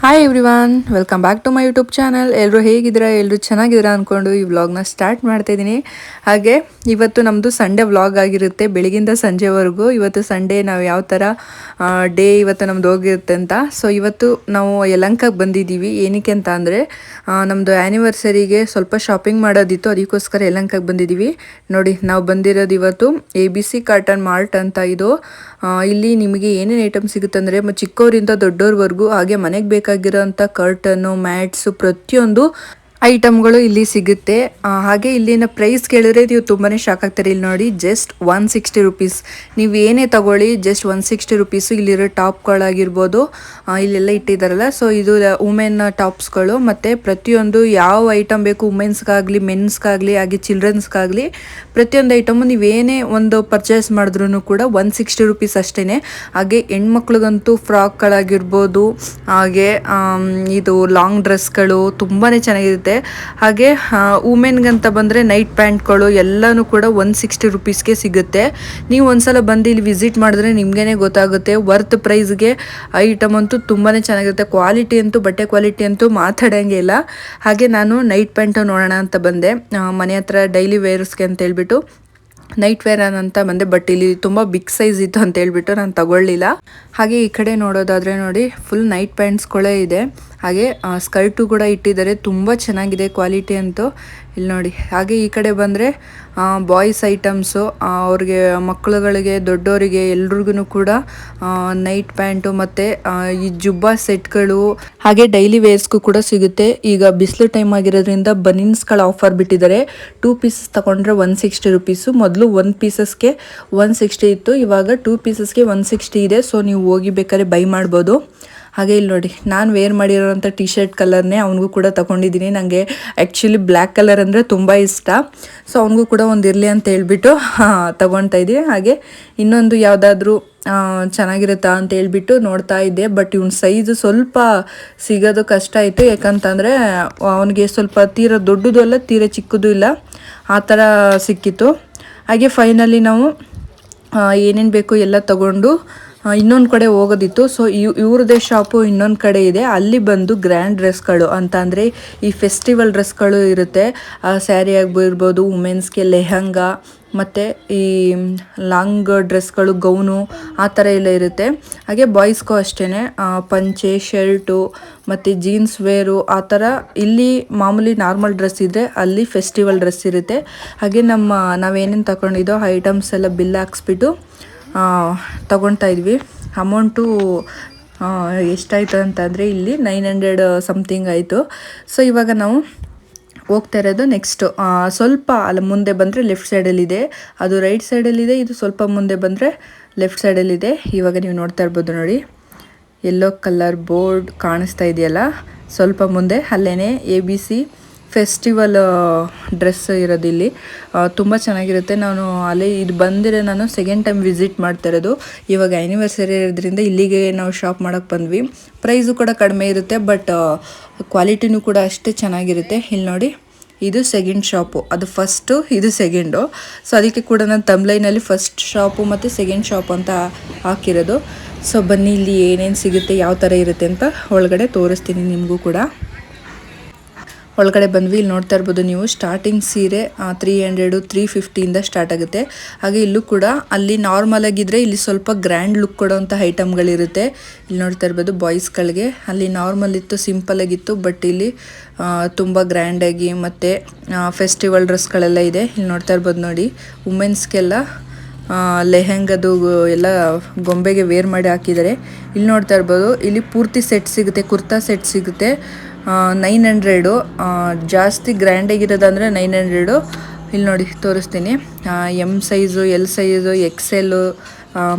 Hi everyone welcome back to my YouTube channel ಎಲ್ಲರೂ ಹೇಗಿದ್ದೀರಾ? ಎಲ್ಲರೂ ಚೆನ್ನಾಗಿದ್ದೀರಾ ಅಂದ್ಕೊಂಡು ಈ ವ್ಲಾಗ್ನ ಸ್ಟಾರ್ಟ್ ಮಾಡ್ತಾ ಇದ್ದೀನಿ. ಹಾಗೆ ಇವತ್ತು ನಮ್ಮದು ಸಂಡೇ ವ್ಲಾಗ್ ಆಗಿರುತ್ತೆ. ಬೆಳಗಿಂದ ಸಂಜೆವರೆಗೂ. ಇವತ್ತು ಸಂಡೇ ನಾವು ಯಾವ ಥರ ಡೇ ಇವತ್ತು ನಮ್ದು ಹೋಗಿರುತ್ತೆ ಅಂತ. ಸೊ ಇವತ್ತು ನಾವು ಯಲಂಕಕ್ಕೆ ಬಂದಿದ್ದೀವಿ. ಏನಕ್ಕೆ ಅಂತ ಅಂದರೆ ನಮ್ಮದು ಆ್ಯನಿವರ್ಸರಿಗೆ ಸ್ವಲ್ಪ ಶಾಪಿಂಗ್ ಮಾಡೋದಿತ್ತು. ಅದಕ್ಕೋಸ್ಕರ ಯಲಂಕಕ್ಕೆ ಬಂದಿದ್ದೀವಿ. ನೋಡಿ, ನಾವು ಬಂದಿರೋದು ಇವತ್ತು A B C cotton mart ಅಂತ ಇದು. ಇಲ್ಲಿ ನಿಮಗೆ ಏನೇನು ಐಟಮ್ ಸಿಗುತ್ತೆ ಅಂದರೆ ಚಿಕ್ಕವರಿಂದ ದೊಡ್ಡವ್ರವರೆಗೂ ಹಾಗೆ ಮನೆಗೆ ಬೇಕಾಗಿರೋಂಥ ಕರ್ಟನ್ನು ಮ್ಯಾಟ್ಸು ಪ್ರತಿಯೊಂದು ಐಟಮ್ಗಳು ಇಲ್ಲಿ ಸಿಗುತ್ತೆ. ಹಾಗೆ ಇಲ್ಲಿನ ಪ್ರೈಸ್ ಕೇಳಿದ್ರೆ ನೀವು ತುಂಬಾ ಶಾಕ್ ಆಗ್ತಾರೆ. ಇಲ್ಲಿ ನೋಡಿ ಜಸ್ಟ್ ಒನ್ ಸಿಕ್ಸ್ಟಿ ರುಪೀಸ್ ನೀವು ಏನೇ ತಗೊಳ್ಳಿ ಜಸ್ಟ್ ಒನ್ ಸಿಕ್ಸ್ಟಿ ರುಪೀಸು ಇಲ್ಲಿರೋ ಟಾಪ್ಗಳಾಗಿರ್ಬೋದು ಇಲ್ಲೆಲ್ಲ ಇಟ್ಟಿದ್ದಾರಲ್ಲ ಸೊ ಇದು ವುಮೆನ್ ಟಾಪ್ಸ್ಗಳು ಮತ್ತು ಪ್ರತಿಯೊಂದು ಯಾವ ಐಟಮ್ ಬೇಕು ವುಮೆನ್ಸ್ಗಾಗಲಿ ಮೆನ್ಸ್ಗಾಗಲಿ ಹಾಗೆ ಚಿಲ್ಡ್ರನ್ಸ್ಗಾಗಲಿ ಪ್ರತಿಯೊಂದು ಐಟಮು ನೀವೇನೇ ಒಂದು ಪರ್ಚೇಸ್ ಮಾಡಿದ್ರೂ ಕೂಡ ಒನ್ ಸಿಕ್ಸ್ಟಿ ರುಪೀಸ್ ಅಷ್ಟೇ ಹಾಗೆ ಹೆಣ್ಮಕ್ಳಿಗಂತೂ ಫ್ರಾಕ್ಗಳಾಗಿರ್ಬೋದು ಹಾಗೆ ಇದು ಲಾಂಗ್ ಡ್ರೆಸ್ಗಳು ತುಂಬಾ ಚೆನ್ನಾಗಿರುತ್ತೆ. ಹಾಗೆ ಅಂತ ಬಂದರೆ ನೈಟ್ ಪ್ಯಾಂಟ್ಗಳು ಎಲ್ಲನೂ ಕೂಡ ಒನ್ ಸಿಕ್ಸ್ಟಿ ರುಪೀಸ್ಗೆ ಸಿಗುತ್ತೆ. ನೀವು ಒಂದ್ಸಲ ಬಂದು ಇಲ್ಲಿ ವಿಸಿಟ್ ಮಾಡಿದ್ರೆ ನಿಮಗೇ ಗೊತ್ತಾಗುತ್ತೆ. ವರ್ತ್ ಪ್ರೈಸ್ಗೆ ಐಟಮ್ ಅಂತೂ ತುಂಬಾ ಚೆನ್ನಾಗಿರುತ್ತೆ. ಕ್ವಾಲಿಟಿ ಅಂತೂ, ಬಟ್ಟೆ ಕ್ವಾಲಿಟಿ ಅಂತೂ ಮಾತಾಡೋಂಗೆ ಇಲ್ಲ. ಹಾಗೆ ನಾನು ನೈಟ್ ಪ್ಯಾಂಟು ನೋಡೋಣ ಅಂತ ಬಂದೆ. ಮನೆ ಹತ್ರ ಡೈಲಿ ವೇರ್ಸ್ಗೆ ಅಂತ ಹೇಳ್ಬಿಟ್ಟು. ನೈಟ್ ವೇರ್ ಅಂತ ಬಂದೆ ಬಟ್ ಇಲ್ಲಿ ತುಂಬ ಬಿಗ್ ಸೈಜ್ ಇತ್ತು ಅಂತ ಹೇಳ್ಬಿಟ್ಟು ನಾನು ತಗೊಳ್ಳಿಲ್ಲ. ಹಾಗೆ ಈ ಕಡೆ ನೋಡೋದಾದರೆ ನೋಡಿ ಫುಲ್ ನೈಟ್ ಪ್ಯಾಂಟ್ಸ್ಗಳೇ ಇದೆ. ಹಾಗೆ ಸ್ಕರ್ಟು ಕೂಡ ಇಟ್ಟಿದ್ದಾರೆ. ತುಂಬ ಚೆನ್ನಾಗಿದೆ ಕ್ವಾಲಿಟಿ ಅಂತೂ. ಇಲ್ಲಿ ನೋಡಿ, ಹಾಗೆ ಈ ಕಡೆ ಬಂದರೆ ಬಾಯ್ಸ್ ಐಟಮ್ಸು ಅವ್ರಿಗೆ, ಮಕ್ಕಳುಗಳಿಗೆ ದೊಡ್ಡವರಿಗೆ ಎಲ್ರಿಗೂ ಕೂಡ ನೈಟ್ ಪ್ಯಾಂಟು ಮತ್ತು ಈ ಜುಬ್ಬಾ ಸೆಟ್ಗಳು, ಹಾಗೆ ಡೈಲಿ ವೇರ್ಸ್ಗೂ ಕೂಡ ಸಿಗುತ್ತೆ. ಈಗ ಬಿಸಿಲು ಟೈಮ್ ಆಗಿರೋದ್ರಿಂದ ಬನೀನ್ಸ್ಗಳ ಆಫರ್ ಬಿಟ್ಟಿದ್ದಾರೆ. ಟೂ ಪೀಸಸ್ ತಗೊಂಡ್ರೆ ಒನ್ ಸಿಕ್ಸ್ಟಿ ರುಪೀಸು. ಮೊದಲು ಒನ್ ಪೀಸಸ್ಗೆ ಒನ್ ಸಿಕ್ಸ್ಟಿ ಇತ್ತು, ಇವಾಗ ಟೂ ಪೀಸಸ್ಗೆ ಒನ್ ಸಿಕ್ಸ್ಟಿ ಇದೆ. ಸೊ, ನೀವು ಹೋಗಿ ಬೇಕಾದ್ರೆ ಬೈ ಮಾಡ್ಬೋದು. ಹಾಗೆ ಇಲ್ಲಿ ನೋಡಿ, ನಾನು ವೇರ್ ಮಾಡಿರೋಂಥ ಟಿ ಶರ್ಟ್ ಕಲರ್ನೇ ಅವನಿಗೂ ಕೂಡ ತಗೊಂಡಿದ್ದೀನಿ. ನನಗೆ ಆ್ಯಕ್ಚುಲಿ ಬ್ಲ್ಯಾಕ್ ಕಲರ್ ಅಂದರೆ ತುಂಬ ಇಷ್ಟ. ಸೊ ಅವನಿಗೂ ಕೂಡ ಒಂದು ಇರಲಿ ಅಂತ ಹೇಳ್ಬಿಟ್ಟು ತೊಗೊಳ್ತಾ ಇದ್ದೀನಿ. ಹಾಗೆ ಇನ್ನೊಂದು ಯಾವುದಾದ್ರೂ ಚೆನ್ನಾಗಿರುತ್ತಾ ಅಂತ ಹೇಳ್ಬಿಟ್ಟು ನೋಡ್ತಾ ಇದ್ದೆ. ಬಟ್ ಇವ್ನ ಸೈಜ್ ಸ್ವಲ್ಪ ಸಿಗೋದು ಕಷ್ಟ ಆಯಿತು. ಯಾಕಂತಂದರೆ, ಅವನಿಗೆ ಸ್ವಲ್ಪ ತೀರ ದೊಡ್ಡದು ಅಲ್ಲ, ತೀರ ಚಿಕ್ಕದು ಇಲ್ಲ. ಆ ಥರ ಸಿಕ್ಕಿತ್ತು. ಹಾಗೆ ಫೈನಲಿ ನಾವು ಏನೇನು ಬೇಕು ಎಲ್ಲ ತಗೊಂಡು ಇನ್ನೊಂದು ಕಡೆ ಹೋಗೋದಿತ್ತು. ಸೊ ಇವ್ರದೇ ಶಾಪು ಇನ್ನೊಂದು ಕಡೆ ಇದೆ. ಅಲ್ಲಿ ಬಂದು ಗ್ರ್ಯಾಂಡ್ ಡ್ರೆಸ್ಗಳು ಅಂತ ಅಂದರೆ ಈ ಫೆಸ್ಟಿವಲ್ ಡ್ರೆಸ್ಗಳು ಇರುತ್ತೆ. ಸ್ಯಾರಿ ಆಗಿರ್ಬೋದು ವುಮೆನ್ಸ್ಗೆ ಲೆಹಂಗಾ, ಮತ್ತು ಈ ಲಾಂಗ್ ಡ್ರೆಸ್ಗಳು ಗೌನು ಆ ಥರ ಎಲ್ಲ ಇರುತ್ತೆ. ಹಾಗೆ ಬಾಯ್ಸ್ಗೂ ಅಷ್ಟೇ ಪಂಚೆ ಶರ್ಟು ಮತ್ತು ಜೀನ್ಸ್ ವೇರು ಆ ಥರ ಇಲ್ಲಿ ಮಾಮೂಲಿ ನಾರ್ಮಲ್ ಡ್ರೆಸ್ ಇದ್ದರೆ ಅಲ್ಲಿ ಫೆಸ್ಟಿವಲ್ ಡ್ರೆಸ್ ಇರುತ್ತೆ. ಹಾಗೆ ನಮ್ಮ ನಾವೇನೇನು ತಗೊಂಡಿದ್ದೋ ಐಟಮ್ಸ್ ಎಲ್ಲ ಬಿಲ್ ಹಾಕ್ಸ್ಬಿಟ್ಟು ತಗೊಳ್ತಾ ಇದ್ವಿ. ಅಮೌಂಟು ಎಷ್ಟಾಯಿತು ಅಂತಂದರೆ ಇಲ್ಲಿ ನೈನ್ ಹಂಡ್ರೆಡ್ ಸಮಥಿಂಗ್ ಆಯಿತು. ಸೊ ಇವಾಗ ನಾವು ಹೋಗ್ತಾ ಇರೋದು ನೆಕ್ಸ್ಟು ಸ್ವಲ್ಪ ಅಲ್ಲಿ ಮುಂದೆ ಬಂದರೆ ಲೆಫ್ಟ್ ಸೈಡಲ್ಲಿದೆ ಅದು ರೈಟ್ ಸೈಡಲ್ಲಿದೆ ಇದು ಸ್ವಲ್ಪ ಮುಂದೆ ಬಂದರೆ ಲೆಫ್ಟ್ ಸೈಡಲ್ಲಿದೆ ಇವಾಗ ನೀವು ನೋಡ್ತಾ ಇರ್ಬೋದು ನೋಡಿ. ಎಲ್ಲೋ ಕಲರ್ ಬೋರ್ಡ್ ಕಾಣಿಸ್ತಾ ಇದೆಯಲ್ಲ? ಸ್ವಲ್ಪ ಮುಂದೆ ಅಲ್ಲೇ A B C festival dress ಇರೋದಿಲ್ಲಿ ತುಂಬ ಚೆನ್ನಾಗಿರುತ್ತೆ. ನಾನು ಅಲ್ಲಿ ಇದು ಬಂದಿರೋ ನಾನು ಸೆಕೆಂಡ್ ಟೈಮ್ ವಿಸಿಟ್ ಮಾಡ್ತಾ ಇರೋದು. ಇವಾಗ ಆ್ಯನಿವರ್ಸರಿ ಇರೋದ್ರಿಂದ ಇಲ್ಲಿಗೆ ನಾವು ಶಾಪ್ ಮಾಡೋಕ್ಕೆ ಬಂದ್ವಿ. ಪ್ರೈಸು ಕೂಡ ಕಡಿಮೆ ಇರುತ್ತೆ ಬಟ್ ಕ್ವಾಲಿಟಿನೂ ಕೂಡ ಅಷ್ಟೇ ಚೆನ್ನಾಗಿರುತ್ತೆ. ಇಲ್ಲಿ ನೋಡಿ, ಇದು ಸೆಕೆಂಡ್ ಶಾಪು ಅದು ಫಸ್ಟು ಇದು ಸೆಕೆಂಡು ಸೊ ಅದಕ್ಕೆ ಕೂಡ ನಾನು ತಮ್ಲೈನಲ್ಲಿ ಫಸ್ಟ್ ಶಾಪು ಮತ್ತು ಸೆಕೆಂಡ್ ಶಾಪ್ ಅಂತ ಹಾಕಿರೋದು. ಸೊ ಬನ್ನಿ, ಇಲ್ಲಿ ಏನೇನು ಸಿಗುತ್ತೆ, ಯಾವ ಥರ ಇರುತ್ತೆ ಅಂತ ಒಳಗಡೆ ತೋರಿಸ್ತೀನಿ ನಿಮಗೂ ಕೂಡ. ಒಳಗಡೆ ಬಂದ್ವಿ, ಇಲ್ಲಿ ನೋಡ್ತಾ ಇರ್ಬೋದು ನೀವು. ಸ್ಟಾರ್ಟಿಂಗ್ ಸೀರೆ ತ್ರೀ ಹಂಡ್ರೆಡು ತ್ರೀ ಫಿಫ್ಟಿಯಿಂದ ಸ್ಟಾರ್ಟ್ ಆಗುತ್ತೆ. ಹಾಗೆ ಇಲ್ಲೂ ಕೂಡ ಅಲ್ಲಿ ನಾರ್ಮಲ್ ಆಗಿದ್ರೆ ಇಲ್ಲಿ ಸ್ವಲ್ಪ ಗ್ರ್ಯಾಂಡ್ ಲುಕ್ ಕೊಡೋವಂಥ ಐಟಮ್ಗಳಿರುತ್ತೆ ಇಲ್ಲಿ ನೋಡ್ತಾ ಇರ್ಬೋದು ಬಾಯ್ಸ್ಗಳಿಗೆ ಅಲ್ಲಿ ನಾರ್ಮಲ್ ಇತ್ತು ಸಿಂಪಲ್ ಆಗಿತ್ತು ಬಟ್ ಇಲ್ಲಿ ತುಂಬ ಗ್ರ್ಯಾಂಡಾಗಿ ಮತ್ತು ಫೆಸ್ಟಿವಲ್ ಡ್ರೆಸ್ಗಳೆಲ್ಲ ಇದೆ. ಇಲ್ಲಿ ನೋಡ್ತಾ ಇರ್ಬೋದು ನೋಡಿ. ವುಮೆನ್ಸ್ಗೆಲ್ಲ ಲೆಹೆಂಗದು ಎಲ್ಲ ಗೊಂಬೆಗೆ ವೇರ್ ಮಾಡಿ ಹಾಕಿದ್ದಾರೆ. ಇಲ್ಲಿ ನೋಡ್ತಾ ಇರ್ಬೋದು, ಇಲ್ಲಿ ಪೂರ್ತಿ ಸೆಟ್ ಸಿಗುತ್ತೆ, ಕುರ್ತಾ ಸೆಟ್ ಸಿಗುತ್ತೆ. ನೈನ್ ಹಂಡ್ರೆಡು ಜಾಸ್ತಿ ಗ್ರ್ಯಾಂಡಾಗಿರೋದಂದರೆ ನೈನ್ ಹಂಡ್ರೆಡು ಇಲ್ಲಿ ನೋಡಿ ತೋರಿಸ್ತೀನಿ. M size L size XL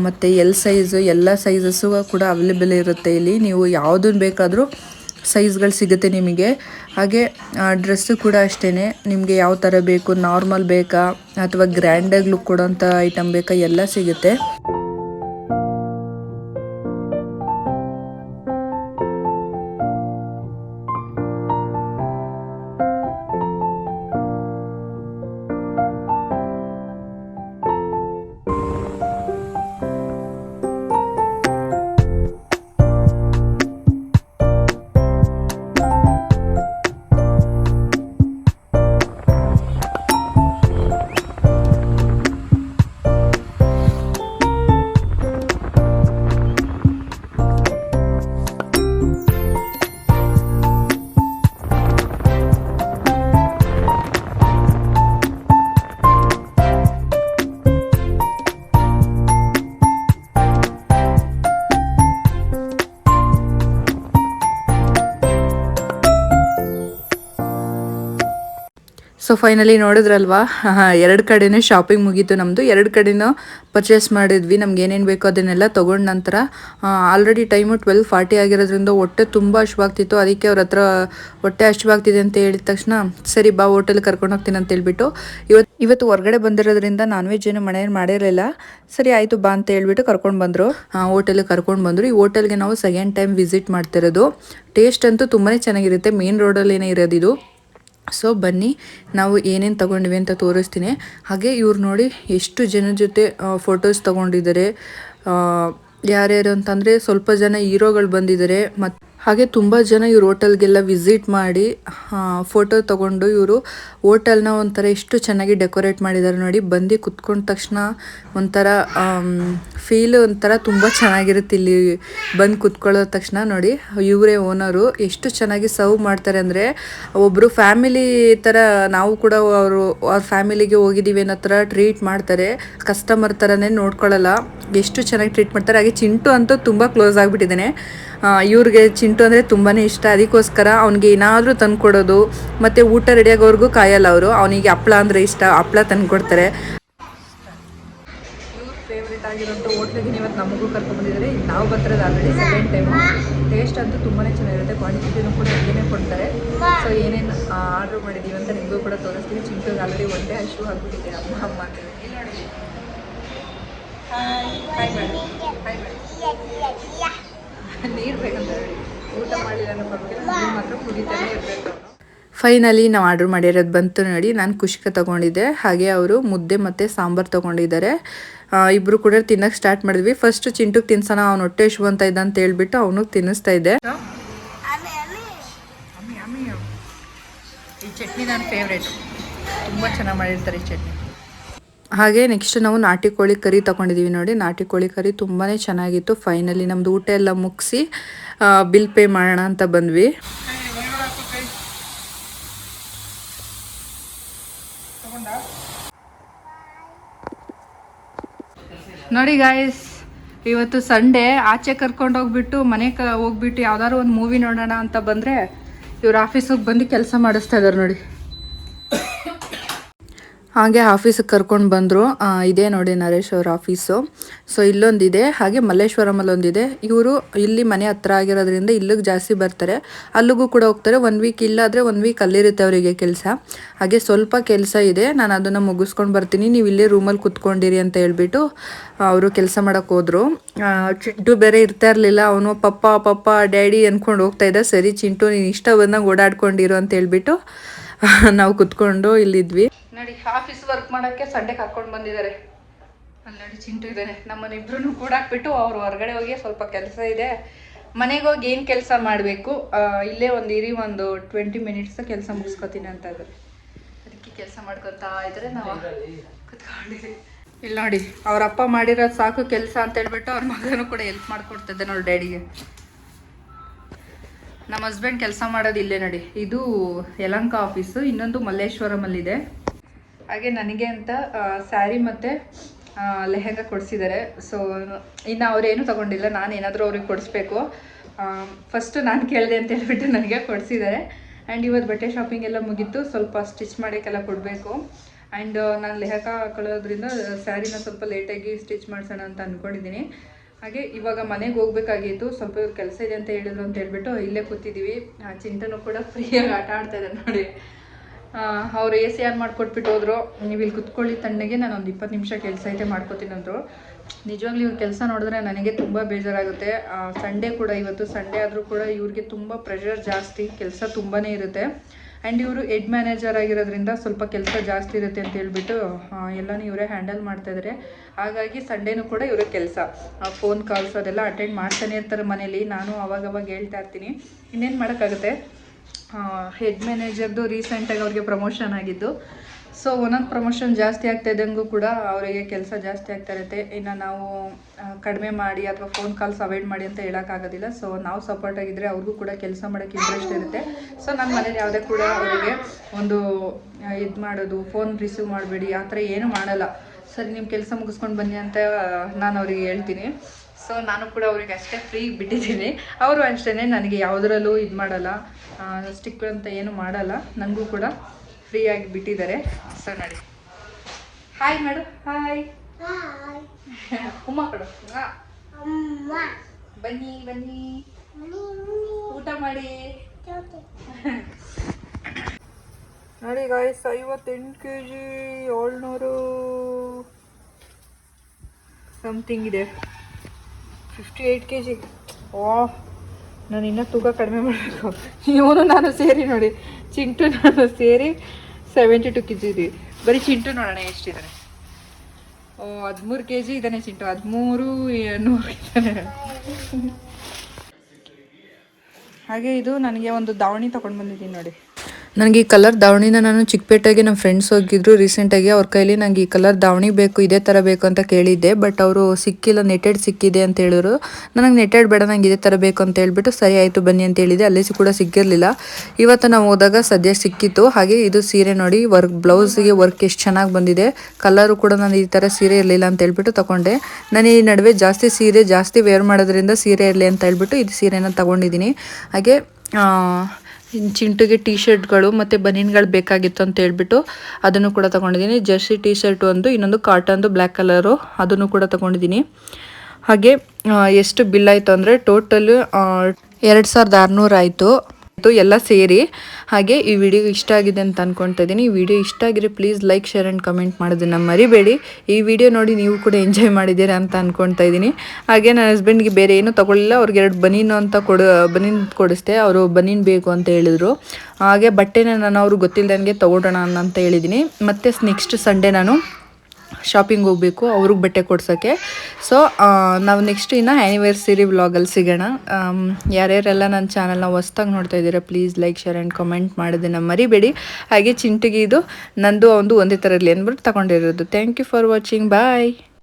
ಮತ್ತು ಎಲ್ ಸೈಜು ಎಲ್ಲ ಸೈಜಸ್ಸು ಕೂಡ ಅವೈಲೇಬಲ್ ಇರುತ್ತೆ ಇಲ್ಲಿ. ನೀವು ಯಾವುದನ್ನು ಬೇಕಾದರೂ ಸೈಜ್ಗಳು ಸಿಗುತ್ತೆ ನಿಮಗೆ. ಹಾಗೆ ಡ್ರೆಸ್ಸು ಕೂಡ ಅಷ್ಟೇ ನಿಮಗೆ ಯಾವ ಥರ ಬೇಕು ನಾರ್ಮಲ್ ಬೇಕಾ, ಅಥವಾ ಗ್ರ್ಯಾಂಡಾಗಿ ಲುಕ್ ಕೊಡೋಂಥ ಐಟಮ್ ಬೇಕಾ, ಎಲ್ಲ ಸಿಗುತ್ತೆ. ಸೊ ಫೈನಲಿ ನೋಡಿದ್ರಲ್ವಾ? ಎರಡು ಕಡೆನೇ ಶಾಪಿಂಗ್ ಮುಗೀತು ನಮ್ಮದು ಎರಡು ಕಡೆನೂ ಪರ್ಚೇಸ್ ಮಾಡಿದ್ವಿ. ನಮ್ಗೆ ಏನೇನು ಬೇಕೋ ಅದನ್ನೆಲ್ಲ ತೊಗೊಂಡ ನಂತರ ಆಲ್ರೆಡಿ ಟೈಮು ಟ್ವೆಲ್ ಫಾರ್ಟಿ ಆಗಿರೋದ್ರಿಂದ ಹೊಟ್ಟೆ ತುಂಬ ಹಶ್ವಾಗ್ತಿತ್ತು ಅದಕ್ಕೆ ಅವ್ರ ಹತ್ರ ಹೊಟ್ಟೆ ಹಶ್ವಾಗ್ತಿದೆ ಅಂತ ಹೇಳಿದ ತಕ್ಷಣ, ಸರಿ ಬಾ ಹೋಟೆಲ್ ಕರ್ಕೊಂಡು ಹೋಗ್ತೀನಿ ಅಂತ ಹೇಳ್ಬಿಟ್ಟು ಇವತ್ತು ಇವತ್ತು ಹೊರಗಡೆ ಬಂದಿರೋದ್ರಿಂದ ನಾನ್ ವೆಜ್ ಏನು ಮನೆಯಲ್ಲಿ ಮಾಡಿರಲಿಲ್ಲ. ಸರಿ, ಆಯಿತು ಬಾ ಅಂತ ಹೇಳ್ಬಿಟ್ಟು ಕರ್ಕೊಂಡು ಬಂದರು. ಹೋಟೆಲ್ ಕರ್ಕೊಂಡು ಬಂದರು. ಈ ಹೋಟೆಲ್ಗೆ ನಾವು ಸೆಕೆಂಡ್ ಟೈಮ್ ವಿಸಿಟ್ ಮಾಡ್ತಿರೋದು. ಟೇಸ್ಟ್ ಅಂತೂ ತುಂಬಾ ಚೆನ್ನಾಗಿರುತ್ತೆ. ಮೇನ್ ರೋಡಲ್ಲಿ ಇರೋದು ಇದು ಸೊ ಬನ್ನಿ, ನಾವು ಏನೇನು ತಗೊಂಡ್ವಿ ಅಂತ ತೋರಿಸ್ತೀನಿ. ಹಾಗೆ ಇವ್ರು ನೋಡಿ ಎಷ್ಟು ಜನ ಜೊತೆ ಫೋಟೋಸ್ ತಗೊಂಡಿದ್ದಾರೆ. ಯಾರ್ಯಾರು ಅಂತಂದರೆ ಸ್ವಲ್ಪ ಜನ ಹೀರೋಗಳು ಬಂದಿದ್ದಾರೆ. ಮತ್ತು ಹಾಗೆ ತುಂಬ ಜನ ಇವ್ರ ಹೋಟೆಲ್ಗೆಲ್ಲ ವಿಸಿಟ್ ಮಾಡಿ ಫೋಟೋ ತಗೊಂಡು ಇವರು ಹೋಟೆಲ್ನ ಒಂಥರ ಎಷ್ಟು ಚೆನ್ನಾಗಿ ಡೆಕೋರೇಟ್ ಮಾಡಿದ್ದಾರೆ ನೋಡಿ. ಬಂದು ಕುತ್ಕೊಂಡ ತಕ್ಷಣ ಒಂಥರ ಫೀಲ್ ಒಂಥರ ತುಂಬ ಚೆನ್ನಾಗಿರುತ್ತೆ ಇಲ್ಲಿ ಬಂದು ಕುತ್ಕೊಳ್ಳೋ ತಕ್ಷಣ ನೋಡಿ. ಇವರೇ ಓನರು ಎಷ್ಟು ಚೆನ್ನಾಗಿ ಸರ್ವ್ ಮಾಡ್ತಾರೆ ಅಂದರೆ ಒಬ್ಬರು ಫ್ಯಾಮಿಲಿ ಥರ ನಾವು ಕೂಡ ಅವರು ಅವ್ರ ಫ್ಯಾಮಿಲಿಗೆ ಹೋಗಿದ್ದೀವಿ ಅನ್ನೋ ಥರ ಟ್ರೀಟ್ ಮಾಡ್ತಾರೆ. ಕಸ್ಟಮರ್ ಥರನೇ ನೋಡ್ಕೊಳ್ಳಲ್ಲ ಎಷ್ಟು ಚೆನ್ನಾಗಿ ಟ್ರೀಟ್ ಮಾಡ್ತಾರೆ. ಹಾಗೆ ಚಿಂಟು ಅಂತೂ ತುಂಬ ಕ್ಲೋಸ್ ಆಗಿಬಿಟ್ಟಿದ್ದಾನೆ. ಇವ್ರಿಗೆ ಚಿಂಟು ಅಂದರೆ ತುಂಬಾ ಇಷ್ಟ. ಅದಕ್ಕೋಸ್ಕರ ಅವ್ನಿಗೆ ಏನಾದರೂ ತಂದುಕೊಡೋದು ಮತ್ತು ಊಟ ರೆಡಿಯಾಗೋವರೆಗೂ ಕಾಯಲ್ಲ ಅವರು. ಅವನಿಗೆ ಹಪ್ಳ ಅಂದರೆ ಇಷ್ಟ. ಹಪ್ಳ ತಂದುಕೊಡ್ತಾರೆ. ಆಗಿರೋಂಥ ಹೋಟ್ಲಿಗೆ ಇವತ್ತು ನಮಗೂ ಕರ್ಕೊಂಡ್ಬಂದಿದ್ದಾರೆ. ಈಗ ನಾವು ಬರ್ತಿರೋದು ಆಲ್ರೆಡಿ ಸೆಕೆಂಡ್ ಟೈಮು ಟೇಸ್ಟ್ ಅಂತೂ ತುಂಬಾ ಚೆನ್ನಾಗಿರುತ್ತೆ. ಕ್ವಾಂಟಿಟಿನೂ ಕೂಡ ಏನೇ ಕೊಡ್ತಾರೆ. ಸೊ ಏನೇನು ಆರ್ಡರ್ ಮಾಡಿದ್ದೀವಿ ಅಂತ ನಿಮಗೂ ಕೂಡ ತೋರಿಸ್ತೀವಿ ಚಿಂಟುಗೆ ಆಲ್ರೆಡಿ ಒಂದೇ ಹಶು ಆಗಿಬಿಟ್ಟಿದೆ ಅಮ್ಮ ಅಮ್ಮ ಹಾಯ್ ಹಾಯ್ ಮಾಡಿ ನೀರು ಬೇಕಂತ ಹೇಳಿ. ಊಟ ಮಾಡಿಲ್ಲ ಅನ್ನೋ ಪರವಾಗಿಲ್ಲ ಮಾತ್ರ ಕುಡಿತಾನೆ ಇರಬೇಕು ಫೈನಲಿ ನಾವು ಆರ್ಡ್ರ್ ಮಾಡಿರೋದು ಬಂತು ನೋಡಿ ನಾನು ಕುಷ್ಕ ತೊಗೊಂಡಿದ್ದೆ. ಹಾಗೆ ಅವರು ಮುದ್ದೆ ಮತ್ತು ಸಾಂಬಾರು ತೊಗೊಂಡಿದ್ದಾರೆ. ಇಬ್ಬರು ಕೂಡ ತಿನ್ನಕ್ಕೆ ಸ್ಟಾರ್ಟ್ ಮಾಡಿದ್ವಿ. ಫಸ್ಟ್ ಚಿಂಟುಗೆ ತಿನ್ಸೋಣ ಅವ್ನು ಹೊಟ್ಟೆ ಶು ಅಂತ ಇದ್ದ ಅಂತ ಹೇಳ್ಬಿಟ್ಟು ಅವನಿಗೆ ತಿನ್ನಿಸ್ತಾ ಇದ್ದೆ. ಈ ಚಟ್ನಿ ನನ್ನ ಫೇವ್ರೇಟ್ ತುಂಬ ಚೆನ್ನಾಗಿ ಮಾಡಿರ್ತಾರೆ ಈ ಚಟ್ನಿ. ಹಾಗೆ ನೆಕ್ಸ್ಟ್ ನಾವು ನಾಟಿ ಕೋಳಿ ಕರಿ ತೊಗೊಂಡಿದ್ದೀವಿ ನೋಡಿ. ನಾಟಿ ಕೋಳಿ ಕರಿ ತುಂಬಾ ಚೆನ್ನಾಗಿತ್ತು. ಫೈನಲಿ ನಮ್ಮದು ಊಟ ಎಲ್ಲ ಮುಗಿಸಿ ಬಿಲ್ ಪೇ ಮಾಡೋಣ ಅಂತ ಬಂದ್ವಿ. ನೋಡಿ ಗಾಯ್ಸ್ ಇವತ್ತು ಸಂಡೇ ಆಚೆ ಕರ್ಕೊಂಡು ಹೋಗ್ಬಿಟ್ಟು, ಮನೆ ಕ, ಹೋಗ್ಬಿಟ್ಟು ಯಾವ್ದಾದ್ರು ಒಂದು ಮೂವಿ ನೋಡೋಣ ಅಂತ ಬಂದರೆ ಇವ್ರ ಆಫೀಸಿಗೆ ಬಂದು ಕೆಲಸ ಮಾಡಿಸ್ತಾ ಇದ್ದಾರೆ ನೋಡಿ. ಹಾಗೆ ಆಫೀಸಿಗೆ ಕರ್ಕೊಂಡು ಬಂದರು. ಇದೇ ನೋಡಿ ನರೇಶ್ ಅವ್ರ ಆಫೀಸು ಸೊ ಇಲ್ಲೊಂದಿದೆ. ಹಾಗೆ ಮಲ್ಲೇಶ್ವರಮಲ್ಲಿ ಒಂದಿದೆ ಇವರು ಇಲ್ಲಿ ಮನೆ ಹತ್ರ ಆಗಿರೋದ್ರಿಂದ ಇಲ್ಲಿಗೆ ಜಾಸ್ತಿ ಬರ್ತಾರೆ. ಅಲ್ಲಿಗೂ ಕೂಡ ಹೋಗ್ತಾರೆ. ಒನ್ ವೀಕ್ ಇಲ್ಲಾದರೆ ಒನ್ ವೀಕ್ ಅಲ್ಲಿರುತ್ತೆ ಅವರಿಗೆ ಕೆಲಸ. ಹಾಗೆ ಸ್ವಲ್ಪ ಕೆಲಸ ಇದೆ. ನಾನು ಅದನ್ನು ಮುಗಿಸ್ಕೊಂಡು ಬರ್ತೀನಿ. ನೀವು ಇಲ್ಲೇ ರೂಮಲ್ಲಿ ಕುತ್ಕೊಂಡಿರಿ ಅಂತ ಹೇಳ್ಬಿಟ್ಟು ಅವರು ಕೆಲಸ ಮಾಡೋಕ್ಕೆ ಹೋದರು. ಚಿಂಟು ಬೇರೆ ಇರ್ತಾ ಇರಲಿಲ್ಲ. ಅವನು ಪಪ್ಪ ಪಪ್ಪ, ಡ್ಯಾಡಿ ಅಂದ್ಕೊಂಡು ಹೋಗ್ತಾ ಇದ್ದ. ಸರಿ ಚಿಂಟು, ನೀನು ಇಷ್ಟ ಬಂದಂಗೆ ಓಡಾಡ್ಕೊಂಡಿರು ಅಂತ ಹೇಳ್ಬಿಟ್ಟು, ನಾವು ಕುತ್ಕೊಂಡು ಇಲ್ಲಿದ್ವಿ. ನೋಡಿ ಆಫೀಸ್ ವರ್ಕ್ ಮಾಡೋಕ್ಕೆ ಸಂಡೆ ಕರ್ಕೊಂಡು ಬಂದಿದ್ದಾರೆ. ಅಲ್ಲಿ ನೋಡಿ, ಚಿಂಟು ಇದ್ದಾನೆ. ನಮ್ಮನ್ನಿಬ್ರು ಕೂಡ ಹಾಕ್ಬಿಟ್ಟು ಅವ್ರು ಹೊರಗಡೆ ಹೋಗಿ ಸ್ವಲ್ಪ ಕೆಲಸ ಇದೆ. ಮನೆಗೆ ಹೋಗಿ ಏನು ಕೆಲಸ ಮಾಡಬೇಕು? ಇಲ್ಲೇ ಒಂದು ಇರಿ, ಒಂದು ಟ್ವೆಂಟಿ ಮಿನಿಟ್ಸ್ ಕೆಲಸ ಮುಗಿಸ್ಕೊತೀನಿ ಅಂತ ಇದ್ದಾರೆ ಅದಕ್ಕೆ ಕೆಲಸ ಮಾಡ್ಕೊತಾ ಇದ್ರೆ ನಾವು ಕುತ್ಕೊಂಡಿದ್ದೀವಿ. ಇಲ್ಲಿ ನೋಡಿ, ಅವ್ರ ಅಪ್ಪ ಮಾಡಿರೋದು ಸಾಕು ಕೆಲಸ ಅಂತ ಹೇಳ್ಬಿಟ್ಟು ಅವ್ರ ಮಗನೂ ಕೂಡ ಹೆಲ್ಪ್ ಮಾಡ್ಕೊಡ್ತಿದ್ದೆ ನೋಡಿ ಡ್ಯಾಡಿಗೆ ನಮ್ಮ ಹಸ್ಬೆಂಡ್ ಕೆಲಸ ಮಾಡೋದು ಇಲ್ಲೇ ನೋಡಿ. ಇದು ಯಲಂಕ ಆಫೀಸು ಇನ್ನೊಂದು ಮಲ್ಲೇಶ್ವರಮಲ್ಲಿದೆ. ಹಾಗೆ ನನಗೆ ಅಂತ ಸ್ಯಾರಿ ಮತ್ತು ಲೆಹೆಂಗಾ ಕೊಡಿಸಿದ್ದಾರೆ. ಸೊ ಇನ್ನು ಅವರೇನು ತಗೊಂಡಿಲ್ಲ, ನಾನು ಏನಾದರೂ ಅವ್ರಿಗೆ ಕೊಡಿಸ್ಬೇಕು. ಫಸ್ಟು ನಾನು ಕೇಳಿದೆ ಅಂತ ಹೇಳ್ಬಿಟ್ಟು ನನಗೆ ಕೊಡಿಸಿದ್ದಾರೆ. ಆ್ಯಂಡ್ ಇವತ್ತು ಬಟ್ಟೆ ಶಾಪಿಂಗ್ ಎಲ್ಲ ಮುಗೀತು, ಸ್ವಲ್ಪ ಸ್ಟಿಚ್ ಮಾಡೋಕ್ಕೆಲ್ಲ ಕೊಡಬೇಕು. ಆ್ಯಂಡ್ ನಾನು ಲೆಹಕ ಹಾಕೊಳ್ಳೋದ್ರಿಂದ ಸ್ಯಾರಿನ ಸ್ವಲ್ಪ ಲೇಟಾಗಿ ಸ್ಟಿಚ್ ಮಾಡಿಸೋಣ ಅಂತ ಅಂದ್ಕೊಂಡಿದ್ದೀನಿ ಹಾಗೆ ಇವಾಗ ಮನೆಗೆ ಹೋಗ್ಬೇಕಾಗಿತ್ತು, ಸ್ವಲ್ಪ ಇವ್ರು ಕೆಲಸ ಇದೆ ಅಂತ ಹೇಳಿದ್ರು ಅಂತ ಹೇಳ್ಬಿಟ್ಟು ಇಲ್ಲೇ ಕೂತಿದ್ದೀವಿ ಚಿಂತನೂ ಕೂಡ ಫ್ರೀಯಾಗಿ ಆಟ ಆಡ್ತಾ ನೋಡಿ. ಅವ್ರು ಎ ಸಿ ಆನ್ ಮಾಡ್ಕೊಟ್ಬಿಟ್ಟು ಹೋದ್ರು. ನೀವು ಇಲ್ಲಿ ಕುತ್ಕೊಳ್ಳಿ ತಣ್ಣಗೆ, ನಾನು ಒಂದು ಇಪ್ಪತ್ತು ನಿಮಿಷ ಕೆಲಸ ಐತೆ ಮಾಡ್ಕೋತೀನಿ ಅಂದರು. ನಿಜವಾಗ್ಲೂ ಇವ್ರ ಕೆಲಸ ನೋಡಿದ್ರೆ ನನಗೆ ತುಂಬ ಬೇಜಾರಾಗುತ್ತೆ. ಸಂಡೇ ಕೂಡ, ಇವತ್ತು ಸಂಡೇ ಆದರೂ ಕೂಡ ಇವ್ರಿಗೆ ತುಂಬ ಪ್ರೆಷರ್ ಜಾಸ್ತಿ, ಕೆಲಸ ತುಂಬಾ ಇರುತ್ತೆ. ಆ್ಯಂಡ್ ಇವರು ಹೆಡ್ ಮ್ಯಾನೇಜರ್ ಆಗಿರೋದ್ರಿಂದ ಸ್ವಲ್ಪ ಕೆಲಸ ಜಾಸ್ತಿ ಇರುತ್ತೆ ಅಂತ ಹೇಳ್ಬಿಟ್ಟು ಎಲ್ಲನೂ ಇವರೇ ಹ್ಯಾಂಡಲ್ ಮಾಡ್ತಾ ಇದ್ದಾರೆ ಹಾಗಾಗಿ ಸಂಡೇನೂ ಕೂಡ ಇವರ ಕೆಲಸ. ಫೋನ್ ಕಾಲ್ಸ್ ಅದೆಲ್ಲ ಅಟೆಂಡ್ ಮಾಡ್ತಾನೆ ಇರ್ತಾರೆ ಮನೇಲಿ. ನಾನು ಅವಾಗವಾಗ ಹೇಳ್ತಾ ಇರ್ತೀನಿ. ಇನ್ನೇನು ಮಾಡೋಕ್ಕಾಗುತ್ತೆ? ಹೆಡ್ ಮ್ಯಾನೇಜರ್ದು ರೀಸೆಂಟಾಗಿ ಅವ್ರಿಗೆ ಪ್ರಮೋಷನ್ ಆಗಿದ್ದು. ಸೊ ಒಂದೊಂದು ಪ್ರಮೋಷನ್ ಜಾಸ್ತಿ ಆಗ್ತಾ ಇದ್ದಂಗೂ ಕೂಡ ಅವರಿಗೆ ಕೆಲಸ ಜಾಸ್ತಿ ಆಗ್ತಾ ಇರುತ್ತೆ. ಇನ್ನು ನಾವು ಕಡಿಮೆ ಮಾಡಿ ಅಥವಾ ಫೋನ್ ಕಾಲ್ಸ್ ಅವಾಯ್ಡ್ ಮಾಡಿ ಅಂತ ಹೇಳೋಕ್ಕಾಗೋದಿಲ್ಲ ಸೊ ನಾವು ಸಪೋರ್ಟ್ ಆಗಿದ್ದರೆ ಅವ್ರಿಗೂ ಕೂಡ ಕೆಲಸ ಮಾಡೋಕ್ಕೆ ಇಂಟ್ರೆಸ್ಟ್ ಇರುತ್ತೆ. ಸೊ ನನ್ನ ಮನೇಲಿ ಯಾವುದೇ ಕೂಡ ಅವರಿಗೆ ಒಂದು ಇದು ಮಾಡೋದು ಫೋನ್ ರಿಸೀವ್ ಮಾಡಬೇಡಿ, ಆ ಥರ ಏನೂ ಮಾಡಲ್ಲ. ಸರಿ ನಿಮ್ಮ ಕೆಲಸ ಮುಗಿಸ್ಕೊಂಡು ಬನ್ನಿ ಅಂತ ನಾನು ಅವರಿಗೆ ಹೇಳ್ತೀನಿ. ಸೊ ನಾನು ಕೂಡ ಅವ್ರಿಗೆ ಅಷ್ಟೇ ಫ್ರೀ ಬಿಟ್ಟಿದ್ದೀನಿ. ಅವರು ಅಷ್ಟೇ ನನಗೆ ಯಾವುದರಲ್ಲೂ ಇದು ಮಾಡಲ್ಲ. ಸ್ಟಿಕ್ ಅಂತ ಏನು ಮಾಡಲ್ಲ. ನನಗೂ ಕೂಡ ಫ್ರೀಯಾಗಿ ಆಗಿ ಬಿಟ್ಟಿದ್ದಾರೆ. ಸೊ ನೋಡಿ. ಹಾಯ್ ಮಾಡು ಹಾಯ್ ಉಮ್ಮ ಕೊಡು. ಬನ್ನಿ ಬನ್ನಿ. ಊಟ ಮಾಡಿ. ನೋಡಿ ಗಾಯ್ಸ್ ಐವತ್ತೆಂಟು ಕೆ ಜಿ ಏಳ್ನೂರು ಸಮಥಿಂಗ್ ಇದೆ. ಫಿಫ್ಟಿ ಏಯ್ಟ್ ಕೆ ಜಿ ಓ, ನಾನು ಇನ್ನೂ ತೂಕ ಕಡಿಮೆ ಮಾಡಬೇಕು. ಇವನು ನಾನು ಸೇರಿ ನೋಡಿ. ಚಿಂಟು ನಾನು ಸೇರಿ ಸೆವೆಂಟಿ ಟು ಕೆ ಜಿ ಇದೀವಿ ಬರೀ ಚಿಂಟು ನೋಡೋಣ ಎಷ್ಟಿದ್ದಾನೆ ಓ, ಹದಿಮೂರು ಕೆ ಜಿ ಇದ್ದಾನೆ ಚಿಂಟು. ಹದಿಮೂರು ನೂರು ಇದ್ದಾನೆ. ಹಾಗೆ ಇದು ನನಗೆ ಒಂದು ದಾವಣಿ ತಗೊಂಡು ಬಂದಿದ್ದೀನಿ ನೋಡಿ. ನನಗೆ ಈ ಕಲರ್ ದಾವಣಿನ ನಾನು ಚಿಕ್ಕಪೇಟೆಗೆ ನಮ್ಮ ಫ್ರೆಂಡ್ಸ್ ಹೋಗಿದ್ರು ರೀಸೆಂಟಾಗಿ ಅವ್ರ ಕೈಲಿ ನನಗೆ ಈ ಕಲರ್ ದಾವಣಿ ಬೇಕು, ಇದೇ ಥರ ಬೇಕು ಅಂತ ಕೇಳಿದ್ದೆ. ಬಟ್ ಅವರು ಸಿಕ್ಕಿಲ್ಲ ನೆಟೆಡ್ ಸಿಕ್ಕಿದೆ ಅಂತ ಹೇಳಿದ್ರು. ನನಗೆ ನೆಟೆಡ್ ಬೇಡ, ನಂಗೆ ಇದೇ ಥರ ಬೇಕು ಅಂತ ಹೇಳ್ಬಿಟ್ಟು ಸರಿ ಆಯಿತು ಬನ್ನಿ ಅಂತ ಹೇಳಿದೆ ಅಲ್ಲಿ ಕೂಡ ಸಿಕ್ಕಿರಲಿಲ್ಲ. ಇವತ್ತು ನಾವು ಹೋದಾಗ ಸದ್ಯ ಸಿಕ್ಕಿತ್ತು. ಹಾಗೆ ಇದು ಸೀರೆ ನೋಡಿ ವರ್ಕ್ ಬ್ಲೌಸ್ಗೆ ವರ್ಕ್ ಎಷ್ಟು ಚೆನ್ನಾಗಿ ಬಂದಿದೆ. ಕಲರು ಕೂಡ ನಾನು ಈ ಥರ ಸೀರೆ ಇರಲಿಲ್ಲ ಅಂತ ಹೇಳ್ಬಿಟ್ಟು ತೊಗೊಂಡೆ ನಾನು ಈ ನಡುವೆ ಜಾಸ್ತಿ ಸೀರೆ ಜಾಸ್ತಿ ವೇರ್ ಮಾಡೋದ್ರಿಂದ ಸೀರೆ ಇರಲಿ ಅಂತ ಹೇಳ್ಬಿಟ್ಟು ಇದು ಸೀರೆನ ತಗೊಂಡಿದ್ದೀನಿ. ಹಾಗೆ ಚಿಂಟುಗೆ ಟೀ ಶರ್ಟ್ಗಳು ಮತ್ತು ಬನೀನ್ಗಳು ಬೇಕಾಗಿತ್ತು ಅಂತ ಹೇಳ್ಬಿಟ್ಟು ಅದನ್ನು ಕೂಡ ತಗೊಂಡಿದ್ದೀನಿ. ಜರ್ಸಿ ಟೀ ಶರ್ಟ್ ಒಂದು, ಇನ್ನೊಂದು ಕಾಟನ್ದು ಬ್ಲ್ಯಾಕ್ ಕಲರು ಅದನ್ನು ಕೂಡ ತಗೊಂಡಿದ್ದೀನಿ. ಹಾಗೆ ಎಷ್ಟು ಬಿಲ್ ಆಯಿತು ಅಂದರೆ ಟೋಟಲ್ ಎರಡು ಸಾವಿರದ ಆರುನೂರು ಆಯಿತು. ಇದು ಎಲ್ಲ ಸೇರಿ. ಹಾಗೆ ಈ ವಿಡಿಯೋ ಇಷ್ಟ ಆಗಿದೆ ಅಂತ ಅನ್ಕೊಳ್ತಾ ಇದ್ದೀನಿ. ಈ ವಿಡಿಯೋ ಇಷ್ಟ ಆಗಿದ್ರೆ please like share and comment ಮಾಡೋದನ್ನ ಮರಿಬೇಡಿ. ಈ ವಿಡಿಯೋ ನೋಡಿ ನೀವು ಕೂಡ ಎಂಜಾಯ್ ಮಾಡಿದ್ದೀರಾ ಅಂತ ಅನ್ಕೊತಾ ಇದ್ದೀನಿ. ಹಾಗೆ ನನ್ನ ಹಸ್ಬೆಂಡ್ಗೆ ಬೇರೆ ಏನೂ ತಗೊಳ್ಳಿಲ್ಲ. ಅವ್ರಿಗೆ ಎರಡು ಬನೀನು ಅಂತ ಕೊಡು, ಬನೀನ್ ಕೊಡಿಸ್ದೆ. ಅವರು ಬನೀನ್ ಬೇಕು ಅಂತ ಹೇಳಿದರು. ಹಾಗೆ ಬಟ್ಟೆನ ನಾನು ಅವ್ರಿಗೆ ಗೊತ್ತಿಲ್ಲದಂಗೆ ತೊಗೊಳೋಣ ಅಂತ ಹೇಳಿದ್ದೀನಿ. ಮತ್ತು ನೆಕ್ಸ್ಟ್ ಸಂಡೇ ನಾನು ಶಾಪಿಂಗ್ ಹೋಗಬೇಕು, ಅವ್ರಿಗೆ ಬಟ್ಟೆ ಕೊಡ್ಸೋಕ್ಕೆ ಸೊ ನಾವು ನೆಕ್ಸ್ಟ್ ಇನ್ನು ಆ್ಯನಿವರ್ಸರಿ ವ್ಲಾಗಲ್ಲಿ ಸಿಗೋಣ. ಯಾರ್ಯಾರೆಲ್ಲ ನನ್ನ ಚಾನಲ್ನ ಹೊಸ್ದಾಗಿ ನೋಡ್ತಾ ಇದ್ದೀರಾ please like share and comment ಮಾಡೋದನ್ನು ಮರಿಬೇಡಿ. ಹಾಗೆ ಚಿಂಟಿಗೆ ಇದು, ನಂದು ಒಂದು ಒಂದೇ ಥರ ಇರಲಿ ಅಂದ್ಬಿಟ್ಟು ತಗೊಂಡಿರೋದು. Thank you for watching bye